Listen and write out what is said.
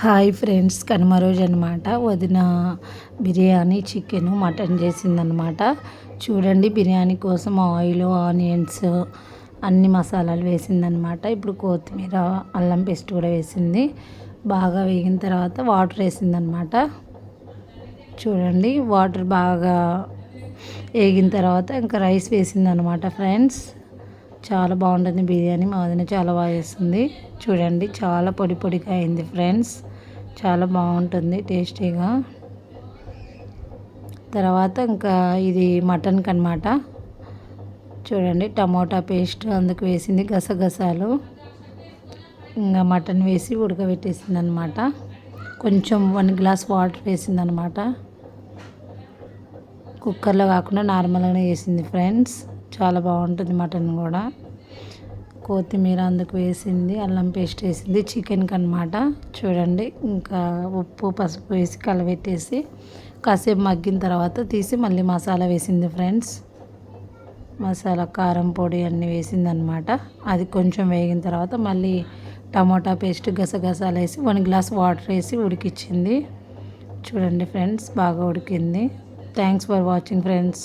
Hi friends Kanuma రోజు అనమాట వదిన బిర్యానీ చికెన్ మటన్ చేసిందనమాట చూడండి బిర్యానీ కోసం ఆయిల్ ఆనియన్స్ అన్ని మసాలాలు వేసిందనమాట ఇప్పుడు కొత్తిమీర అల్లం పేస్ట్ కూడా వేసింది. బాగా వేగిన తర్వాత వాటర్ వేసిందనమాట చూడండి వాటర్ బాగా వేగిన తర్వాత ఇంకా రైస్ వేసిందనమాట ఫ్రెండ్స్. చాలా బాగుంటుంది బిర్యానీ. మా వదిన చాలా బాగా చేస్తుంది. చూడండి చాలా పొడి పొడిగా అయింది ఫ్రెండ్స్. చాలా బాగుంటుంది టేస్టీగా. తర్వాత ఇంకా ఇది మటన్కి అనమాట చూడండి టమోటా పేస్ట్ అందుకు వేసింది గసగసాలు. ఇంకా మటన్ వేసి ఉడకబెట్టేసింది అనమాట కొంచెం వన్ గ్లాస్ వాటర్ వేసింది అనమాట కుక్కర్లో కాకుండా నార్మల్గానే వేసింది ఫ్రెండ్స్. చాలా బాగుంటుంది మటన్ కూడా. కొత్తిమీర అందుకు వేసింది అల్లం పేస్ట్ వేసింది చికెన్కి అనమాట చూడండి ఇంకా ఉప్పు పసుపు వేసి కలబెట్టేసి కాసేపు మగ్గిన తర్వాత తీసి మళ్ళీ మసాలా వేసింది ఫ్రెండ్స్. మసాలా కారం పొడి అన్నీ వేసింది అనమాట అది కొంచెం వేగిన తర్వాత మళ్ళీ టమోటా పేస్ట్ గసగసాలు వేసి వన్ గ్లాస్ వాటర్ వేసి ఉడికిచ్చింది. చూడండి ఫ్రెండ్స్ బాగా ఉడికింది. Thanks for watching friends.